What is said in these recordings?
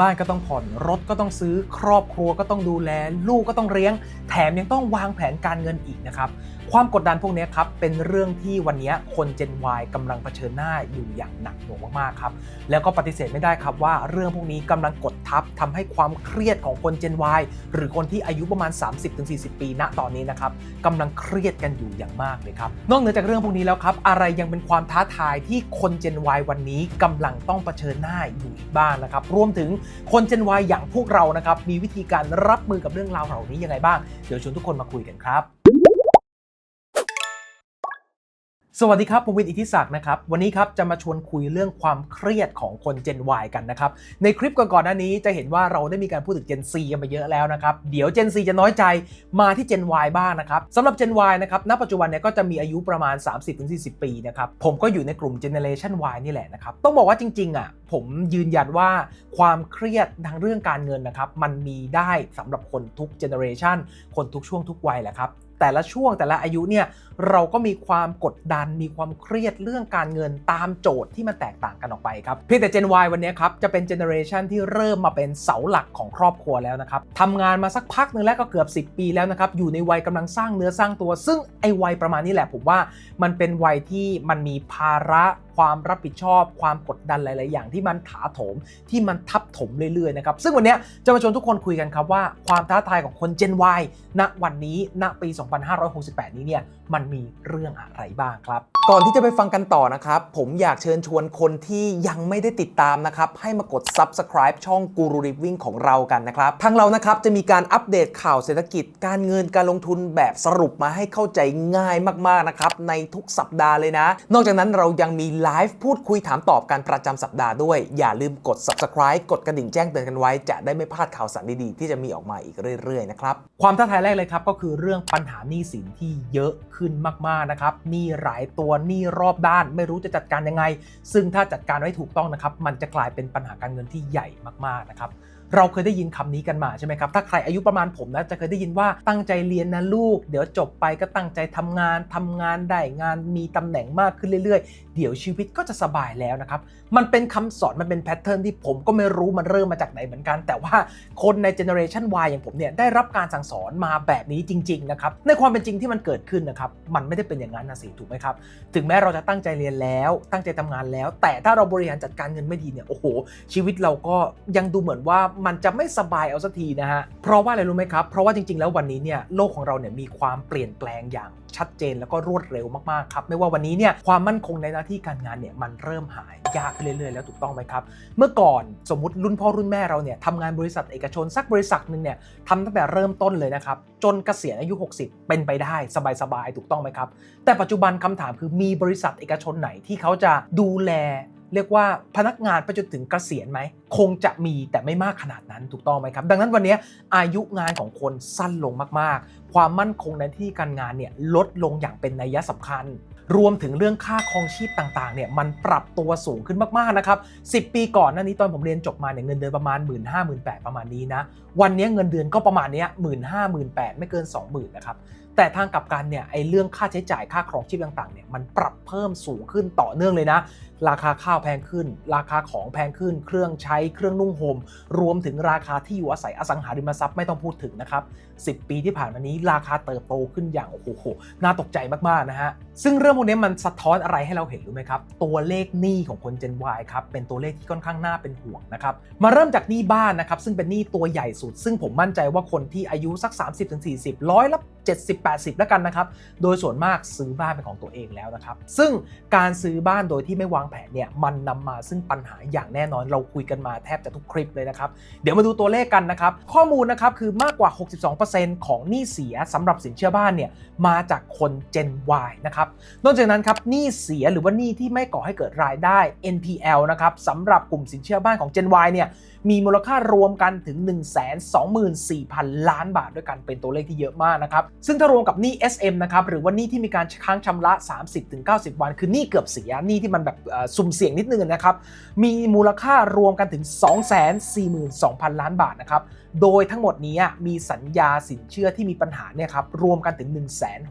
บ้านก็ต้องผ่อน รถก็ต้องซื้อ ครอบครัวก็ต้องดูแล ลูกก็ต้องเลี้ยง แถมยังต้องวางแผนการเงินอีกนะครับ ความกดดันพวกนี้ครับเป็นเรื่องที่วันนี้คน Gen Y กำลังเผชิญหน้าอยู่อย่างหนักหน่วงมากๆครับแล้วก็ปฏิเสธไม่ได้ครับว่าเรื่องพวกนี้กำลังกดทับทำให้ความเครียดของคน Gen Y หรือคนที่อายุประมาณ 30-40 ปีณตอนนี้นะครับกำลังเครียดกันอยู่อย่างมากเลยครับนอกเหนือจากเรื่องพวกนี้แล้วครับอะไรยังเป็นความท้าทายที่คน Gen Y วันนี้กำลังต้องเผชิญหน้าอยู่อีกบ้างนะครับรวมถึงคน Gen Y อย่างพวกเรานะครับมีวิธีการรับมือกับเรื่องราวเหล่านี้ยังไงบ้างเดี๋ยวชวนทุกคนมาคุยกันครับ สวัสดีครับผมวินอิทธิศักดิ์นะครับ วันนี้ครับจะมาชวนคุยเรื่องความเครียดของคน Gen Y กันนะครับ ในคลิปก่อนๆหน้านี้จะเห็นว่าเราได้มีการพูดถึง Gen Z กันไปเยอะแล้วนะครับ เดี๋ยว Gen Z จะน้อยใจมาที่ Gen Y บ้างนะครับสำหรับ Gen Y นะครับ ณ ปัจจุบันเนี่ยก็จะมีอายุประมาณ 30-40 ปีนะครับ ผมก็อยู่ในกลุ่ม Generation Y นี่แหละนะครับ ต้องบอกว่าจริงๆอะผมยืนยันว่าความเครียดทางเรื่องการเงินนะครับมันมีได้สำหรับคนทุก Generation คนทุกช่วงทุกวัยแหละครับ แต่ละช่วงแต่ละอายุเนี่ยเราก็มีความกดดันมีความเครียดเรื่องการเงินตามโจทย์ที่มันแตกต่างกันออกไปครับเพียงแต่ Gen Y วันนี้ครับจะเป็นเจเนอเรชันที่เริ่มมาเป็นเสาหลักของครอบครัวแล้วนะครับทำงานมาสักพักหนึ่งแล้วก็เกือบ 10 ปีแล้วนะครับอยู่ในวัยกำลังสร้างเนื้อสร้างตัว ซึ่งไอ้วัยประมาณนี้แหละผมว่ามันเป็นวัยที่มันมีภาระ ความรับผิดชอบ ความกดดันหลาย ๆ อย่างที่มันถาโถมที่มันทับถมเรื่อย ๆ นะครับ ซึ่งวันนี้จะมาชวนทุกคนคุยกันครับว่าความท้าทายของคน Gen Y ณวันนี้ณปี 2568 นี้เนี่ยมันมีเรื่องอะไรบ้างครับ ก่อนที่จะไปฟังกันต่อนะครับ ผมอยากเชิญชวนคนที่ยังไม่ได้ติดตามนะครับ ให้มากด subscribe ช่อง Guru Living ของเรากันนะครับทางเรานะครับจะมีการอัปเดตข่าวเศรษฐกิจ การเงินการลงทุนแบบสรุปมาให้เข้าใจง่ายมาก ๆ นะครับในทุกสัปดาห์เลยนะ นอกจากนั้นเรายังมีไลฟ์พูดคุยถามตอบกันประจำสัปดาห์ด้วย อย่าลืมกด subscribe กดกระดิ่งแจ้งเตือนกันไว้ จะได้ไม่พลาดข่าวสารดีๆ ที่จะมีออกมาอีกเรื่อยๆนะครับความท้าทายแรกเลยครับก็คือเรื่องปัญหาหนี้สินที่เยอะขึ้นมากๆนะครับหนี้หลายตัวหนี้รอบด้านไม่รู้จะจัดการยังไง ซึ่งถ้าจัดการไม่ถูกต้องนะครับมันจะกลายเป็นปัญหาการเงินที่ใหญ่มากๆนะครับเราเคยได้ยินคำนี้กันมาใช่ไหมครับ ถ้าใครอายุประมาณผมนะจะเคยได้ยินว่าตั้งใจเรียนนะลูก เดี๋ยวจบไปก็ตั้งใจทำงานทำงานได้งานมีตำแหน่งมากขึ้นเรื่อย เดี๋ยวชีวิตก็จะสบายแล้วนะครับ มันเป็นคำสอนมันเป็นแพทเทิร์นที่ผมก็ไม่รู้มันเริ่มมาจากไหนเหมือนกัน แต่ว่าคนในเจเนอเรชัน Y อย่างผมเนี่ยได้รับการสั่งสอนมาแบบนี้จริงๆนะครับในความเป็นจริงที่มันเกิดขึ้นนะครับมันไม่ได้เป็นอย่างนั้นนะสิถูกไหมครับถึงแม้เราจะตั้งใจเรียนแล้วตั้งใจทำงานแล้ว แต่ถ้าเราบริหารจัดการเงินไม่ดีเนี่ยโอ้โห ชีวิตเราก็ยังดูเหมือนว่ามันจะไม่สบายเอาสักทีนะฮะเพราะว่าอะไรรู้ไหมครับเพราะว่าจริงๆ แล้ววันนี้เนี่ยโลกของเราเนี่ยมีความเปลี่ยนแปลงอย่าง ชัดเจนแล้วก็รวดเร็วมากๆครับไม่ว่าวันนี้เนี่ยความมั่นคงในหน้าที่การงานเนี่ยมันเริ่มหายยากขึ้นเรื่อยๆ แล้วถูกต้องไหมครับ เมื่อก่อนสมมติรุ่นพ่อรุ่นแม่เราเนี่ยทำงานบริษัทเอกชนสักบริษัทหนึ่งเนี่ยทำตั้งแต่เริ่มต้นเลยนะครับจนเกษียณอายุ 60 เป็นไปได้สบายๆถูกต้องไหมครับ แต่ปัจจุบันคำถามคือมีบริษัทเอกชนไหนที่เขาจะดูแล เรียกว่าพนักงานไปจนถึงเกษียณไหม คงจะมีแต่ไม่มากขนาดนั้นถูกต้องไหมครับ ดังนั้นวันนี้อายุงานของคนสั้นลงมากๆ ความมั่นคงในที่การงานเนี่ยลดลงอย่างเป็นนัยสำคัญ รวมถึงเรื่องค่าครองชีพต่างๆเนี่ยมันปรับตัวสูงขึ้นมากๆนะครับ10 ปีก่อนหน้านี้ตอนผมเรียนจบมาเนี่ยเงินเดือนประมาณ 1 5 0 0 0 0 1 8 0 0ประมาณนี้นะวันนี้เงินเดือนก็ประมาณเนี้ยหมื่นห้าหมื่นแปดไม่เกิน 20,000นะครับแต่ทางกลับกันเนี่ยไอ้เรื่องค่าใช้จ่ายค่าครองชีพต่างๆเนี่ยมันปรับเพิ่มสูงขึ้นต่อเนื่องเลยนะ ราคาข้าวแพงขึ้น ราคาของแพงขึ้น เครื่องใช้เครื่องนุ่งห่มรวมถึงราคาที่อยู่อาศัยอสังหาริมทรัพย์ไม่ต้องพูดถึงนะครับ 10 ปีที่ผ่านมานี้ราคาเติบโตขึ้นอย่างโอ้โหน่าตกใจมากๆนะฮะซึ่งเรื่องพวกนี้มันสะท้อนอะไรให้เราเห็นรู้ไหมครับตัวเลขหนี้ของคน Gen Y ครับเป็นตัวเลขที่ค่อนข้างน่าเป็นห่วงนะครับมาเริ่มจากหนี้บ้านนะครับซึ่งเป็นหนี้ตัวใหญ่สุด ซึ่งผมมั่นใจว่าคนที่อายุสัก 30-40ร้อยละ70-80 แล้วกันนะครับโดยส่วนมากซื้อบ้านเป็นของตัวเองแล้วนะครับซึ่งการซื้อบ้านโดยที่ไม่วางแผนเนี่ยมันนำมาซึ่งปัญหาอย่างแน่นอนเราคุยกันมาแทบจะทุกคลิปเลยนะครับ เดี๋ยวมาดูตัวเลขกันนะครับ ข้อมูลนะครับคือมากกว่า 62%ของหนี้เสียสำหรับสินเชื่อบ้านเนี่ยมาจากคน Gen Y นะครับนอกจากนั้นครับหนี้เสียหรือว่าหนี้ที่ไม่ก่อให้เกิดรายได้ NPL นะครับสำหรับกลุ่มสินเชื่อบ้านของ Gen Y เนี่ย มีมูลค่ารวมกันถึง 124,000 ล้านบาทด้วยกันเป็นตัวเลขที่เยอะมากนะครับ ซึ่งถ้ารวมกับหนี้ SM นะครับหรือว่าหนี้ที่มีการค้างชำระ 30-90 วัน คือหนี้เกือบเสียหนี้ที่มันแบบสุ่มเสี่ยงนิดนึงนะครับ มีมูลค่ารวมกันถึง 242,000 ล้านบาทนะครับโดยทั้งหมดนี้มีสัญญาสินเชื่อที่มีปัญหาเนี่ยครับรวมกันถึง 1 6 0 0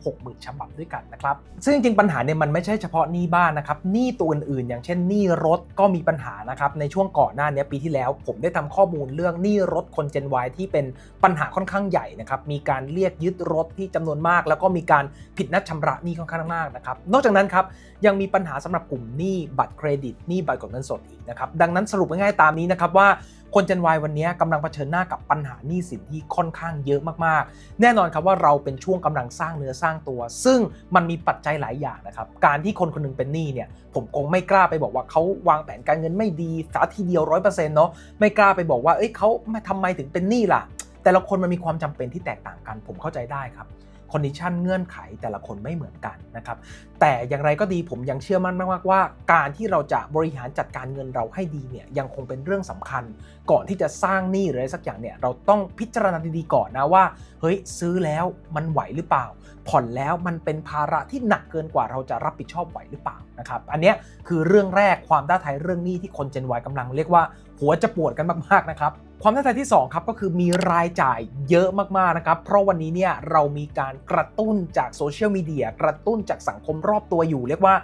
0 0 ฉบับด้วยกันนะครับ ซึ่งจริงปัญหาเนี่ยมันไม่ใช่เฉพาะหนี้บ้านนะครับหนี้ตัวอื่นๆ อย่างเช่นหนี้รถก็มีปัญหานะครับในช่วงก่อนหน้านี้ปีที่แล้ว ผมได้ทำข้อมูลเรื่องหนี้รถคน Gen Y ที่เป็นปัญหาค่อนข้างใหญ่นะครับมีการเรียกยึดรถที่จำนวนมาก แล้วก็มีการผิดนัดชำระหนี้ค่อนข้างมากนะครับนอกจากนั้นครับยังมีปัญหาสำหรับกลุ่มหนี้บัตรเครดิตหนี้บัตรกดเงินสดอีกนะครับดังนั้นสรุปง่ายๆตามนี้นะครับว่า คน Gen Y วันนี้กำลังเผชิญหน้ากับปัญหาหนี้สินที่ค่อนข้างเยอะมากๆ แน่นอนครับว่าเราเป็นช่วงกำลังสร้างเนื้อสร้างตัว ซึ่งมันมีปัจจัยหลายอย่างนะครับ การที่คนคนหนึงเป็นหนี้เนี่ย ผมคงไม่กล้าไปบอกว่าเขาวางแผนการเงินไม่ดีสาทีเดียวร้อยเปอร์เซ็นต์เนาะไม่กล้าไปบอกว่าเอ้ยเขาทำไมถึงเป็นหนี้ล่ะ แต่ละคนมันมีความจำเป็นที่แตกต่างกัน ผมเข้าใจได้ครับ คอนดิชันเงื่อนไขแต่ละคนไม่เหมือนกันนะครับ แต่อย่างไรก็ดีผมยังเชื่อมั่นมากๆว่า การที่เราจะบริหารจัดการเงินเราให้ดีเนี่ยยังคงเป็นเรื่องสำคัญ ก่อนที่จะสร้างหนี้หรืออะไรสักอย่างเนี่ยเราต้องพิจารณาดีๆก่อนนะว่าเฮ้ยซื้อแล้วมันไหวหรือเปล่า ผ่อนแล้วมันเป็นภาระที่หนักเกินกว่าเราจะรับผิดชอบไหวหรือเปล่านะครับอันนี้คือเรื่องแรกความท้าทายเรื่องหนี้ที่คน Gen Y กำลังเรียกว่า หัวจะปวดกันมากๆนะครับความท้าทายที่2ครับก็คือมีรายจ่ายเยอะมากๆนะครับ เพราะวันนี้เนี่ยเรามีการกระตุ้นจากโซเชียลมีเดียกระตุ้นจากสังคมรอบตัวอยู่ เรียกว่า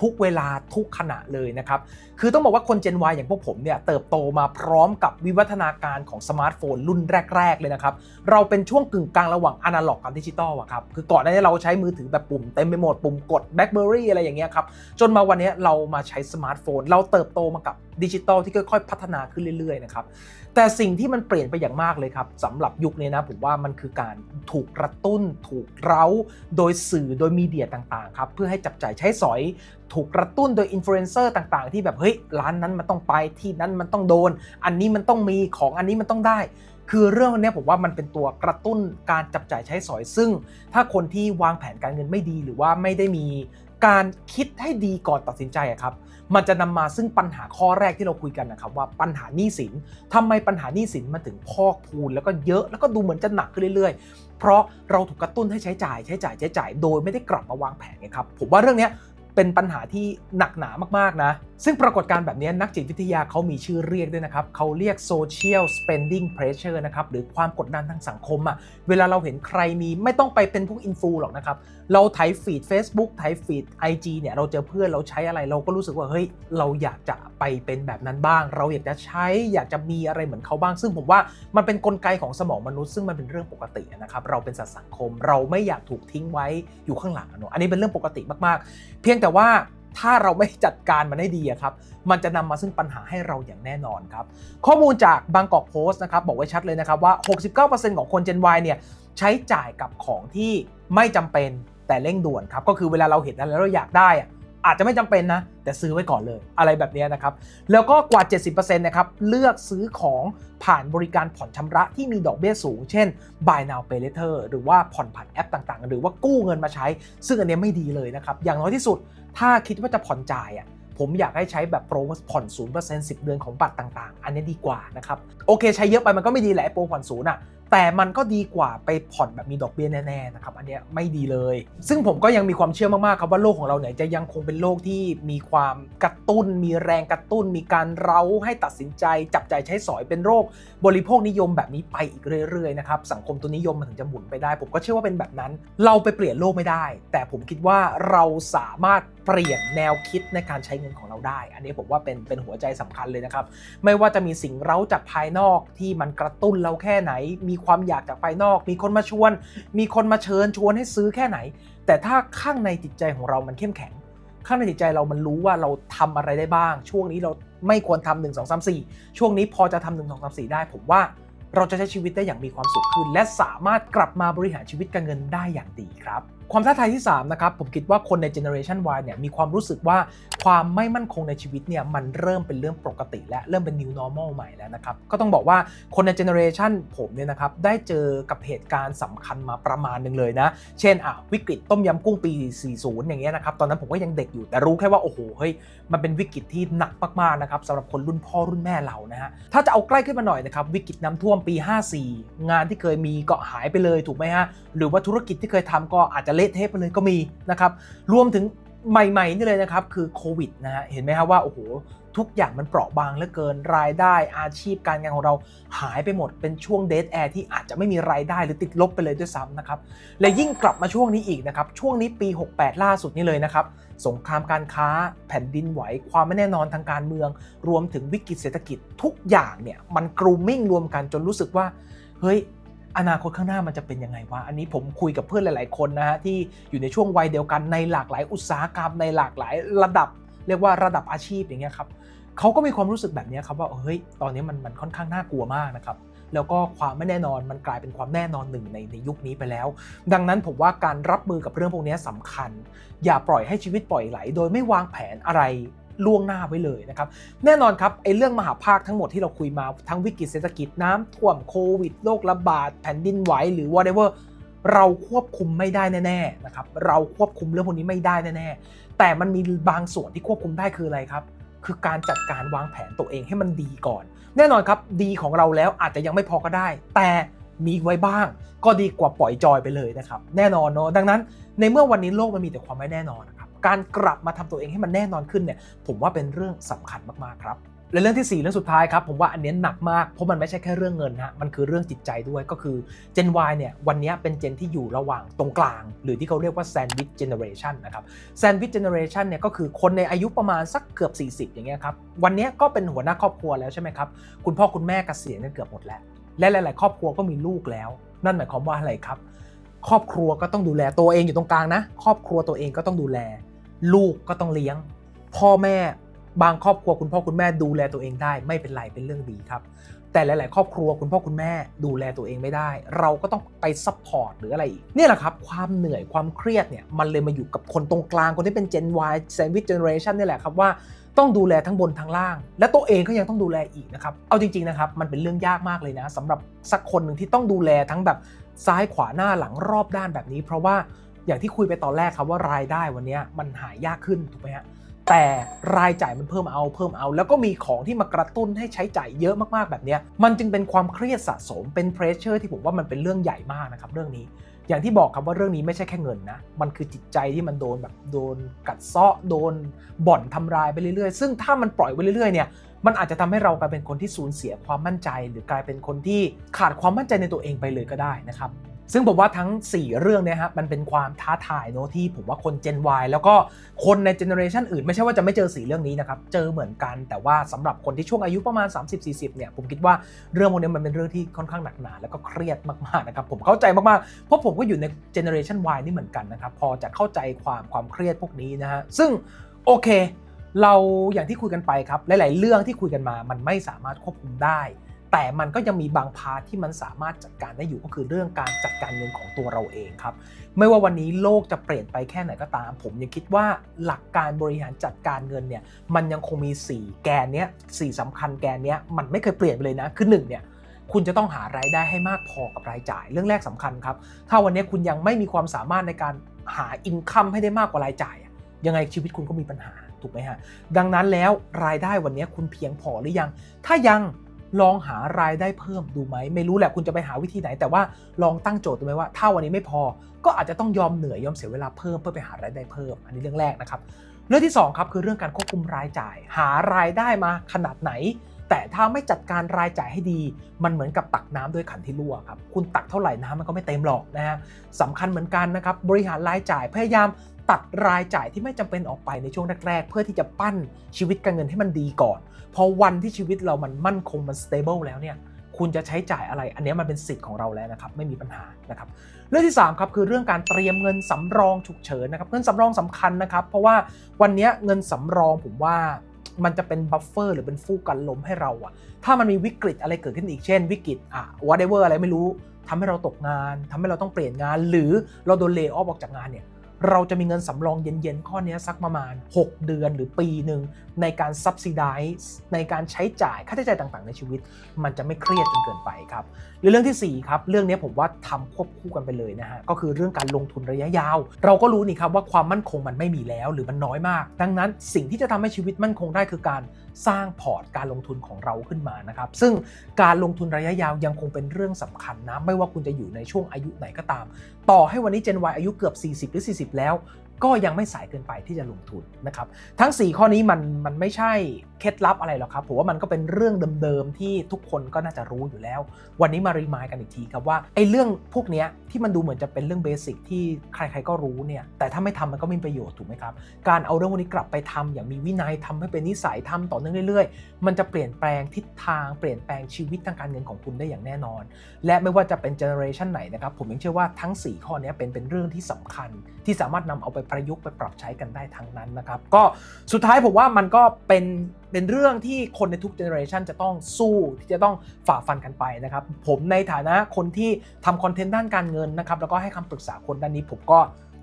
ทุกเวลาทุกขณะเลยนะครับ คือต้องบอกว่าคน Gen Y อย่างพวกผมเนี่ยเติบโตมาพร้อมกับวิวัฒนาการของสมาร์ทโฟนรุ่นแรก ๆ เลยนะครับ เราเป็นช่วงกึ่งกลางระหว่างอนาล็อกกับดิจิตอลอะครับ คือก่อนหน้านี้เราใช้มือถือแบบปุ่มเต็มไปหมดปุ่มกด BlackBerry อะไรอย่างเงี้ยครับ จนมาวันนี้เรามาใช้สมาร์ทโฟน เราเติบโตมากับดิจิตอลที่ค่อยๆ พัฒนาขึ้นเรื่อยๆนะครับแต่สิ่งที่มันเปลี่ยนไปอย่างมากเลยครับสำหรับยุคนี้นะผมว่ามันคือการถูกกระตุ้น ถูกเร้า โดยสื่อโดยมีเดียต่างๆครับเพื่อให้จับจ่ายใช้สอย ถูกกระตุ้นโดยอินฟลูเอนเซอร์ต่างๆ ที่แบบเฮ้ยร้านนั้นมันต้องไปที่นั้นมันต้องโดน อันนี้มันต้องมีของอันนี้มันต้องได้ คือเรื่องนี้ผมว่ามันเป็นตัวกระตุ้นการจับจ่ายใช้สอยซึ่ง ถ้าคนที่วางแผนการเงินไม่ดี หรือว่าไม่ได้มี การคิดให้ดีก่อนตัดสินใจครับ มันจะนำมาซึ่งปัญหาข้อแรกที่เราคุยกันนะครับว่าปัญหาหนี้สินทำไมปัญหาหนี้สินมันถึงพอกพูนแล้วก็เยอะแล้วก็ดูเหมือนจะหนักขึ้นเรื่อยๆ เพราะเราถูกกระตุ้นให้ใช้จ่ายใช้จ่ายใช้จ่าย โดยไม่ได้กลับมาวางแผนไงครับผมว่าเรื่องนี้ เป็นปัญหาที่หนักหนามากๆนะ ซึ่งปรากฏการณ์แบบนี้นักจิตวิทยาเขามีชื่อเรียกด้วยนะครับเขาเรียก social spending pressure นะครับหรือความกดดันทางสังคมอะเวลาเราเห็นใครมีไม่ต้องไปเป็นพวกอินฟูหรอกนะครับ เราไถฟีด Facebook ไถฟีด IG เนี่ยเราเจอเพื่อนเราใช้อะไรเราก็รู้สึกว่าเฮ้ยเราอยากจะไปเป็นแบบนั้นบ้าง เราอยากจะใช้อยากจะมีอะไรเหมือนเขาบ้าง ซึ่งผมว่ามันเป็นนกลไกของสมองมนุษย์ซึ่งมันเป็นเรื่องปกตินะครับเราเป็นสัตว์สังคม เราไม่อยากถูกทิ้งไว้อยู่ข้างหลังเนอะอันนี้เป็นเรื่องปกติมากๆ เพียงแต่ว่าถ้าเราไม่จัดการมันให้ดีครับ มันจะนำมาซึ่งปัญหาให้เราอย่างแน่นอนครับ ข้อมูลจากบางกอกโพสต์นะครับบอกไว้ชัดเลยนะครับว่า 69%ของคน Gen Y เนี่ยใช้จ่ายกับของที่ไม่จำเป็นแต่เร่งด่วนครับ ก็คือเวลาเราเห็นแล้วเราอยากได้ อาจจะไม่จำเป็นนะ แต่ซื้อไว้ก่อนเลยอะไรแบบนี้นะครับ แล้วก็กว่า 70%นะครับเลือกซื้อของผ่านบริการผ่อนชำระที่มีดอกเบี้ยสูง เช่น buy now pay later หรือว่าผ่อนผ่านแอปต่างๆ หรือว่ากู้เงินมาใช้ ซึ่งอันเนี้ยไม่ดีเลยนะครับ อย่างน้อยที่สุดถ้าคิดว่าจะผ่อนจ่ายอะผมอยากให้ใช้แบบโปรผ่อน0% 10 เดือนของบัตรต่างๆ อันนี้ดีกว่านะครับ โอเคใช้เยอะไปมันก็ไม่ดีแหละโปรผ่อนศูนย์อะ แต่มันก็ดีกว่าไปผ่อนแบบมีดอกเบี้ยแน่ๆนะครับอันนี้ไม่ดีเลย ซึ่งผมก็ยังมีความเชื่อมากๆครับว่าโลกของเราเนี่ยจะยังคงเป็นโลกที่มีความกระตุ้น มีแรงกระตุ้น มีการเร้าให้ตัดสินใจ จับใจใช้สอยเป็นโรค บริโภคนิยมแบบนี้ไปอีกเรื่อยๆนะครับสังคมตัวนิยมมันถึงจะหมุนไปได้ ผมก็เชื่อว่าเป็นแบบนั้น เราไปเปลี่ยนโลกไม่ได้ แต่ผมคิดว่าเราสามารถเปลี่ยนแนวคิดในการใช้เงินของเราได้ อันนี้ผมว่าเป็นเป็นหัวใจสำคัญเลยนะครับ ไม่ว่าจะมีสิ่งเร้าจากภายนอกที่มันกระตุ้นเราแค่ไหน มีความอยากจากภายนอก มีคนมาชวน มีคนมาเชิญชวนให้ซื้อแค่ไหน แต่ถ้าข้างในจิตใจของเรามันเข้มแข็ง ข้างในจิตใจเรามันรู้ว่าเราทำอะไรได้บ้าง ช่วงนี้เราไม่ควรทำหนึ่งสองสามสี่ช่วงนี้พอจะทำหนึ่งสองสามสี่ได้ ผมว่าเราจะใช้ชีวิตได้อย่างมีความสุขขึ้น และสามารถกลับมาบริหารชีวิตการเงินได้อย่างดีครับ ความท้าทายที่3นะครับผมคิดว่าคนใน Generation Y เนี่ยมีความรู้สึกว่าความไม่มั่นคงในชีวิตเนี่ยมันเริ่มเป็นเรื่องปกติ และเริ่มเป็น new normal ใหม่แล้วนะครับก็ต้องบอกว่าคนใน Generation ผมเนี่ยนะครับได้เจอกับเหตุการณ์สำคัญมาประมาณหนึ่งเลยนะ เช่นอะวิกฤตต้มยำกุ้งปี 40 อย่างเงี้ยนะครับตอนนั้นผมก็ยังเด็กอยู่แต่รู้แค่ว่าโอ้โหเฮ้ยมันเป็นวิกฤตที่หนักมากๆนะครับสำหรับคนรุ่นพ่อรุ่นแม่เรานะฮะถ้าจะเอาใกล้ขึ้นมาหน่อยนะครับวิกฤตน้ำท่วมปี 54 งานที่เคยมีก็หายไปเลยถูกไหมฮะหรือว่าธุรกิจที่เคยทำก็อาจจะละเทะไปเลยก็มีนะครับรวมถึงใหม่ๆนี่เลยนะครับคือโควิดนะฮะเห็นไหมครับว่าโอ้โหทุกอย่างมันเปราะบางเหลือเกินรายได้อาชีพการงานของเราหายไปหมดเป็นช่วงเดทแอร์ที่อาจจะไม่มีรายได้หรือติดลบไปเลยด้วยซ้ำนะครับและยิ่งกลับมาช่วงนี้อีกนะครับช่วงนี้ปี 68 ล่าสุดนี่เลยนะครับสงครามการค้าแผ่นดินไหว ความไม่แน่นอนทางการเมือง รวมถึงวิกฤตเศรษฐกิจทุกอย่างเนี่ยมันกรูมมิ่งรวมกันจนรู้สึกว่าเฮ้ย อนาคตข้างหน้ามันจะเป็นยังไงวะ อันนี้ผมคุยกับเพื่อนหลาย ๆ คนนะฮะที่อยู่ในช่วงวัยเดียวกันในหลากหลายอุตสาหกรรมในหลากหลายระดับ เรียกว่าระดับอาชีพอย่างเงี้ยครับเขาก็มีความรู้สึกแบบนี้ครับว่าเฮ้ยตอนนี้มันมันค่อนข้างน่ากลัวมากนะครับแล้วก็ความไม่แน่นอนมันกลายเป็นความแน่นอนหนึ่งในในยุคนี้ไปแล้ว ดังนั้นผมว่าการรับมือกับเรื่องพวกนี้สำคัญ อย่าปล่อยให้ชีวิตปล่อยไหล โดยไม่วางแผนอะไร ล่วงหน้าไว้เลยนะครับ แน่นอนครับไอ้เรื่องมหาภาคทั้งหมดที่เราคุยมาทั้งวิกฤตเศรษฐกิจน้ำท่วมโควิดโรคระบาดแผ่นดินไหวหรือ whatever เราควบคุมไม่ได้แน่ๆนะครับเราควบคุมเรื่องพวกนี้ไม่ได้แน่ๆแต่มันมีบางส่วนที่ควบคุมได้คืออะไรครับคือการจัดการวางแผนตัวเองให้มันดีก่อน แน่นอนครับดีของเราแล้วอาจจะยังไม่พอก็ได้ แต่มีไว้บ้าง ก็ดีกว่าปล่อยจอยไปเลยนะครับ แน่นอนเนาะดังนั้นในเมื่อวันนี้โลกมันมีแต่ความไม่แน่นอนน การกลับมาทำตัวเองให้มันแน่นอนขึ้นเนี่ยผมว่าเป็นเรื่องสำคัญมากๆครับและเรื่องที่ 4 เรื่องสุดท้ายครับผมว่าอันเนี้หนักมากเพราะมันไม่ใช่แค่เรื่องเงินฮะมันคือเรื่องจิตใจด้วยก็คือ Gen Y เนี่ยวันนี้เป็นเจนที่อยู่ระหว่างตรงกลาง หรือที่เขาเรียกว่า Sandwich Generation นะครับ Sandwich Generation เนี่ยก็คือคนในอายุประมาณสักเกือบ 40 อย่างเงี้ยครับวันนี้ก็เป็นหัวหน้าครอบครัวแล้วใช่ไหมครับคุณพ่อคุณแม่เกษียณกันเกือบหมดแล้ว และหลาย ๆ ครอบครัวก็มีลูกแล้ว นั่นหมายความว่าอะไรครับ ครอบครัวก็ต้องดูแลตัวเองอยู่ตรงกลางนะ ครอบครัวตัวเองก็ต้องดูแล ลูกก็ต้องเลี้ยง พ่อแม่บางครอบครัวคุณพ่อคุณแม่ดูแลตัวเองได้ไม่เป็นไรเป็นเรื่องดีครับ แต่หลาย ๆ ครอบครัวคุณพ่อคุณแม่ดูแลตัวเองไม่ได้ เราก็ต้องไปซัพพอร์ตหรืออะไรอีกนี่แหละครับ ความเหนื่อยความเครียดเนี่ยมันเลยมาอยู่กับคนตรงกลางคนที่เป็น Gen Y Sandwich Generation นี่แหละครับว่าต้องดูแลทั้งบนทั้งล่าง และตัวเองก็ยังต้องดูแลอีกนะครับ เอาจริง ๆ นะครับ มันเป็นเรื่องยากมากเลยนะสำหรับสักคนหนึ่งที่ต้องดูแลทั้งแบบซ้ายขวาหน้าหลังรอบด้านแบบนี้ เพราะว่า อย่างที่คุยไปตอนแรกครับว่ารายได้วันนี้มันหายากขึ้นถูกไหมฮะแต่รายจ่ายมันเพิ่มเอาเพิ่มเอา แล้วก็มีของที่มากระตุ้นให้ใช้จ่ายเยอะมากๆแบบนี้มันจึงเป็นความเครียดสะสมเป็นเพรสเชอร์ที่ผมว่ามันเป็นเรื่องใหญ่มากนะครับเรื่องนี้ อย่างที่บอกครับว่าเรื่องนี้ไม่ใช่แค่เงินนะ มันคือจิตใจที่มันโดนแบบโดนกัดเซาะโดนบ่อนทำลายไปเรื่อยๆ ซึ่งถ้ามันปล่อยไปเรื่อยๆเนี่ยมันอาจจะทำให้เรากลายเป็นคนที่สูญเสียความมั่นใจ หรือกลายเป็นคนที่ขาดความมั่นใจในตัวเองไปเลยก็ได้นะครับ ซึ่งผมว่าทั้ง 4 เรื่องเนี่ยฮะมันเป็นความท้าทายเนอะที่ผมว่าคน Gen Y แล้วก็คนในเจเนอเรชันอื่นไม่ใช่ว่าจะไม่เจอสีเรื่องนี้นะครับ เจอเหมือนกันแต่ว่าสำหรับคนที่ช่วงอายุประมาณ 30-40 เนี่ย ผมคิดว่าเรื่องพวกนี้มันเป็นเรื่องที่ค่อนข้างหนักหนา แล้วก็เครียดมากๆนะครับ ผมเข้าใจมากๆ เพราะผมก็อยู่ในเจเนอเรชัน Y นี่เหมือนกันนะครับ พอจะเข้าใจความความเครียดพวกนี้นะฮะซึ่งโอเค เราอย่างที่คุยกันไปครับหลาย ๆ เรื่องที่คุยกันมามันไม่สามารถควบคุมได้ แต่มันก็ยังมีบางพาที่มันสามารถจัดการได้อยู่ก็คือเรื่องการจัดการเงินของตัวเราเองครับไม่ว่าวันนี้โลกจะเปลี่ยนไปแค่ไหนก็ตาม ผมยังคิดว่าหลักการบริหารจัดการเงินเนี่ยมันยังคงมี 4 แกนเนี้ยสี่สำคัญแกนเนี้ยมันไม่เคยเปลี่ยนไปเลยนะคือ1เนี่ยคุณจะต้องหารายได้ให้มากพอกับรายจ่าย เรื่องแรกสำคัญครับ ถ้าวันนี้คุณยังไม่มีความสามารถในการหาอินคัมให้ได้มากกว่ารายจ่าย ยังไงชีวิตคุณก็มีปัญหาถูกไหมฮะ ดังนั้นแล้วรายได้วันนี้คุณเพียงพอหรือยัง ถ้ายัง ลองหารายได้เพิ่มดูไหม ไม่รู้แหละคุณจะไปหาวิธีไหน แต่ว่าลองตั้งโจทย์ดูไหมว่าถ้าวันนี้ไม่พอ ก็อาจจะต้องยอมเหนื่อยยอมเสียเวลาเพิ่มเพื่อไปหารายได้เพิ่ม อันนี้เรื่องแรกนะครับ เรื่องที่สองครับคือเรื่องการควบคุมรายจ่าย หารายได้มาขนาดไหน แต่ถ้าไม่จัดการรายจ่ายให้ดี มันเหมือนกับตักน้ำด้วยขันที่รั่วครับคุณตักเท่าไหร่น้ำมันก็ไม่เต็มหรอกนะฮะสำคัญเหมือนกันนะครับบริหารรายจ่ายพยายามตัดรายจ่ายที่ไม่จำเป็นออกไปในช่วงแรกๆ เพื่อที่จะปั้นชีวิตการเงินให้มันดีก่อน พอวันที่ชีวิตเรามันมั่นคงมัน stable แล้วเนี่ยคุณจะใช้จ่ายอะไร อันนี้มันเป็นสิทธิ์ของเราแล้วนะครับ ไม่มีปัญหานะครับ เรื่องที่ 3 ครับ คือเรื่องการเตรียมเงินสำรองฉุกเฉินนะครับ เงินสำรองสำคัญนะครับ เพราะว่าวันนี้เงินสำรองผมว่ามันจะเป็นบัฟเฟอร์หรือเป็นฟูกกันลมให้เราอะถ้ามันมีวิกฤตอะไรเกิดขึ้นอีก เช่น วิกฤตอะ whatever อะไรไม่รู้ทำให้เราตกงานทำให้เราต้องเปลี่ยนงาน หรือเราโดนเล y off ออกจากงานเนี่ย เราจะมีเงินสำรองเย็นๆข้อนี้สักประมาณ 6 เดือนหรือปีหนึ่งในการ subsidize ในการใช้จ่ายค่าใช้จ่ายต่างๆ ในชีวิต มันจะไม่เครียดจนเกินไปครับหรือเรื่องทีสี่4ครับเรื่องนี้ผมว่าทำควบคู่กันไปเลยนะฮะก็คือเรื่องการลงทุนระยะยาว เราก็รู้นี่ครับว่าความมั่นคงมันไม่มีแล้วหรือมันน้อยมาก ดังนั้นสิ่งที่จะทำให้ชีวิตมั่นคงได้คือการสร้างพอร์ตการลงทุนของเราขึ้นมานะครับซึ่งการลงทุนระยะยาวยังคงเป็นเรื่องสำคัญนะไม่ว่าคุณจะอยู่ในช่วงอายุไหนก็ตาม ต่อให้วันนี้ Gen Y อายุเกือบ 40 หรือ 40แล้ว ก็ยังไม่สายเกินไปที่จะลงทุนนะครับ ทั้ง 4 ข้อนี้มันมันไม่ใช่เคล็ดลับอะไรหรอกครับผมว่ามันก็เป็นเรื่องเดิมๆที่ทุกคนก็น่าจะรู้อยู่แล้ว วันนี้มารีมายกันอีกทีครับว่าไอ้เรื่องพวกนี้ที่มันดูเหมือนจะเป็นเรื่องเบสิกที่ใครๆก็รู้เนี่ยแต่ถ้าไม่ทำมันก็ไม่มีประโยชน์ถูกไหมครับการเอาเรื่องพวกนี้กลับไปทำอย่างมีวินัยทำให้เป็นนิสัยทำต่อเนื่องเรื่อยๆ มันจะเปลี่ยนแปลงทิศทางเปลี่ยนแปลงชีวิตทางการเงินของคุณได้อย่างแน่นอน และไม่ว่าจะเป็นเจเนอเรชันไหนนะครับผมยังเชื่อว่าทั้ง 4 ข้อนี้เป็นเป็นเรื่องที่สำคัญที่สามารถนำเอาไปประยุกต์ไปปรับใช้กันได้ทั้งนั้นนะครับ ก็สุดท้ายผมว่ามันก็เป็นเป็นเรื่องที่คนในทุกเจเนอเรชันจะต้องสู้ที่จะต้องฝ่าฟันกันไปนะครับ ผมในฐานะคนที่ทำคอนเทนต์ด้านการเงินนะครับแล้วก็ให้คำปรึกษาคนด้านนี้ผมก็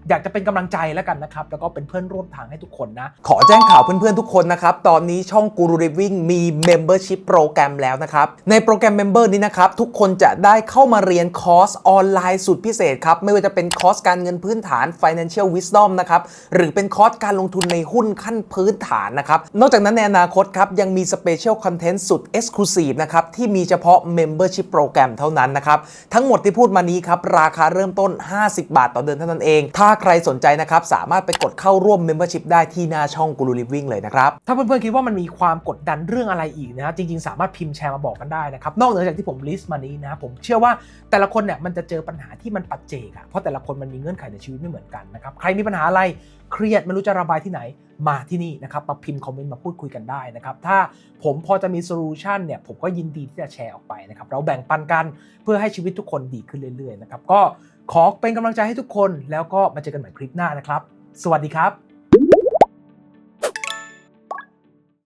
อยากจะเป็นกำลังใจแล้วกันนะครับ แล้วก็เป็นเพื่อนร่วมทางให้ทุกคนนะ ขอแจ้งข่าวเพื่อนๆทุกคนนะครับ ตอนนี้ช่อง Guru Living มี Membership โปรแกรมแล้วนะครับ ในโปรแกรม Member นี้นะครับ ทุกคนจะได้เข้ามาเรียนคอร์สออนไลน์สุดพิเศษครับ ไม่ว่าจะเป็นคอร์สการเงินพื้นฐาน Financial Wisdom นะครับ หรือเป็นคอร์สการลงทุนในหุ้นขั้นพื้นฐานนะครับ นอกจากนั้นในอนาคตครับยังมี Special Content สุด Exclusive นะครับที่มีเฉพาะ Membership โปรแกรมเท่านั้นนะครับทั้งหมดที่พูดมานี้ครับราคาเริ่มต้น 50 บาทต่อเดือนเท่านั้นเองถ้าาใครสนใจนะครับ สามารถไปกดเข้าร่วม Membership ได้ที่หน้าช่อง Guru Living เลยนะครับ ถ้าเพื่อนๆคิดว่ามันมีความกดดันเรื่องอะไรอีกนะจริงๆ สามารถพิมพ์แชร์มาบอกกันได้นะครับ นอกเหนือจากที่ผมลิสต์มานี้นะผมเชื่อว่าแต่ละคนเนี่ยมันจะเจอปัญหาที่มันปัจเจกอะเพราะแต่ละคนมันมีเงื่อนไขในชีวิตไม่เหมือนกันนะครับใครมีปัญหาอะไรเครียดไม่รู้จะระบายที่ไหนมาที่นี่นะครับมาพิมพ์คอมเมนต์มาพูดคุยกันได้นะครับถ้าผมพอจะมีโซลูชันเนี่ยผมก็ยินดีที่จะแชร์ออกไปนะครับเราแบ่งปันกันเพื่อให้ชีวิตทุกคนดีขึ้นเรื่อยๆนะครับก็ ขอเป็นกำลังใจให้ทุกคน แล้วก็มาเจอกันใหม่คลิปหน้านะครับ สวัสดีครับ